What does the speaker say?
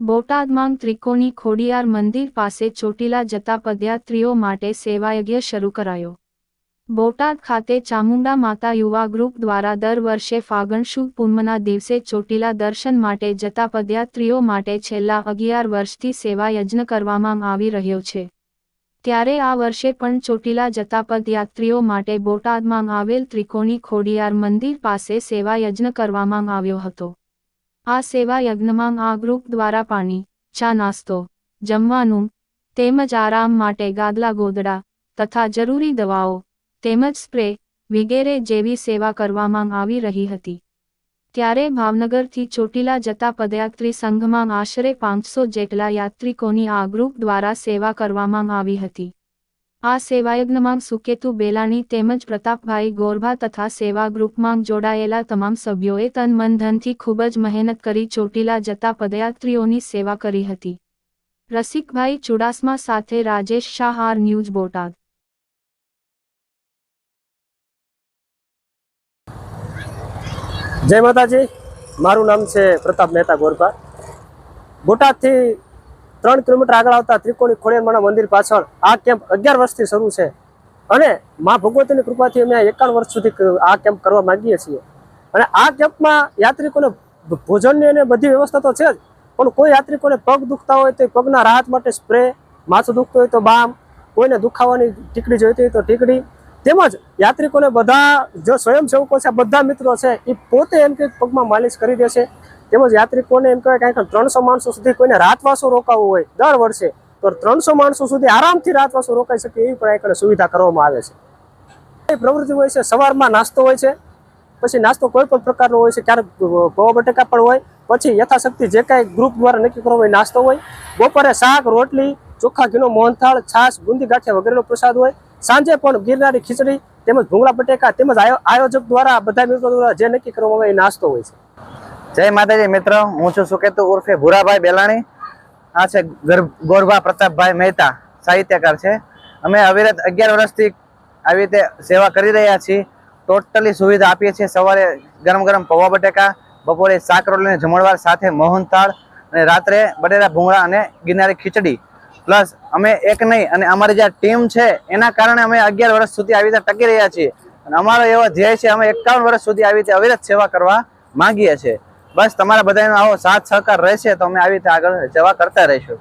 બોટાદમાં ત્રિકોણી ખોડિયાર મંદિર પાસે ચોટીલા જતા પદયાત્રીઓ માટે સેવાયજ્ઞ શરૂ કરાયો. બોટાદ ખાતે ચામુંડા માતા યુવા ગ્રુપ દ્વારા દર વર્ષે ફાગણ શુભ પૂનમના દિવસે ચોટીલા દર્શન માટે જતા પદયાત્રીઓ માટે છેલ્લા અગિયાર વર્ષથી સેવાયજ્ઞ કરવામાં આવી રહ્યો છે. ત્યારે આ વર્ષે પણ ચોટીલા જતા પદયાત્રીઓ માટે બોટાદમાં આવેલ ત્રિકોણી ખોડિયાર મંદિર પાસે સેવાયજ્ઞ કરવામાં આવ્યો હતો. આ સેવા યજ્ઞમાં આ ગ્રુપ દ્વારા પાણી, ચા નાસ્તો, જમવાનું, તેમજ આરામ માટે ગાદલા ગોદડા તથા જરૂરી દવાઓ, તેમજ સ્પ્રે વગેરે જેવી સેવા કરવામાં આવી રહી હતી. ત્યારે ભાવનગરથી ચોટીલા જતા પદયાત્રી સંઘમાં આશરે પાંચસો જેટલા યાત્રિકોની આ ગ્રુપ દ્વારા સેવા કરવામાં આવી હતી. આ સેવાયજ્ઞમાં સુકેતુ બેલાણી તેમજ પ્રતાપભાઈ ગોરભા તથા સેવા ગ્રુપમાં જોડાયેલા તમામ સભ્યોએ તન મન ધનથી ખૂબ જ મહેનત કરી ચોટીલા જતા પદયાત્રીઓની સેવા કરી હતી. રસિકભાઈ ચુડાસમા સાથે રાજેશ શાહ આર ન્યૂઝ બોટાદ. જય માતાજી. મારું નામ છે પ્રતાપ મહેતા ગોરભા. બોટાદથી ત્રણ કિલોમીટર આગળ આવતા ત્રિકોણી ખોડિયારમાના મંદિર પાછળ આ કેમ્પ અગિયાર વર્ષથી શરૂ છે. અને મા ભગવતીની કૃપાથી અમે એકાવન વર્ષ સુધી આ કેમ્પ કરવા માંગીએ છીએ. અને આ કેમ્પમાં યાત્રિકોને ભોજનની અને બધી વ્યવસ્થા તો છે જ, પણ કોઈ યાત્રિકોને પગ દુખતા હોય તો પગના રાહત માટે સ્પ્રે, માથું દુખતું હોય તો બામ, કોઈને દુખાવાની ટીકડી જોઈતી હોય તો ટીકડી. તેમજ યાત્રિકોને બધા જો સ્વયંસેવકો છે બધા મિત્રો છે, એ પોતે એમ કે પગમાં માલિશ કરી દેશે તેમજ યાત્રિકોને એમ કહેવાય કાંઈક ત્રણસો માણસો સુધી કોઈને રાતવાસો રોકાવું હોય દર વર્ષે, તો ત્રણસો માણસો સુધી આરામથી રાતવાસો રોકાઈ શકે એવી પણ સુવિધા કરવામાં આવે છે. પ્રવૃત્તિ હોય છે, સવારમાં નાસ્તો હોય છે, પછી નાસ્તો કોઈ પણ પ્રકારનો હોય છે, ક્યારેક પૌવા બટેકા પણ હોય, પછી યથાશક્તિ જે કાંઈ ગ્રુપ દ્વારા નક્કી કરવો હોય નાસ્તો હોય, બપોરે શાક, રોટલી, ચોખ્ખા ઘીનો મોહનથાળ, છાશ, બુંદી ગાંઠિયા વગેરેનો પ્રસાદ હોય, સાંજે પણ ગિરનારી ખીચડી, તેમજ ભૂંગળા બટેકા, તેમજ આયો- આયોજક દ્વારા, બધા મિત્રો દ્વારા જે નક્કી કરવામાં આવે એ નાસ્તો હોય છે. જય માતાજી, મિત્ર. હું છું સુકેતુ ઉર્ફે ભૂરાભાઈ બેલાણી. આ છે ગર- ગોરભા પ્રતાપભાઈ મહેતા, સાહિત્યકાર છે. અમે અવિરત અગિયાર વર્ષથી આવી રીતે સેવા કરી રહ્યા છીએ. ટોટલી સુવિધા આપીએ છીએ. સવારે ગરમ ગરમ પૌવા બટેકા, બપોરે શાક રોટલીને જમણવાર સાથે મોહનથાળ અને રાત્રે બટેટા ભૂંગળા અને ગિરનારી ખીચડી. પ્લસ અમે એક નહીં, અને અમારી જે ટીમ છે, એના કારણે અમે અગિયાર વર્ષ સુધી આવી રીતે ટકી રહ્યા છીએ. અને અમારો એવો ધ્યેય છે, અમે એકાવન વર્ષ સુધી આવી રીતે અવિરત સેવા કરવા માંગીએ છીએ. બસ, તમારા બધાનો આવો સાથ સહકાર રહેશે તો અમે આવી રીતે આગળ જવા કરતા રહીશું.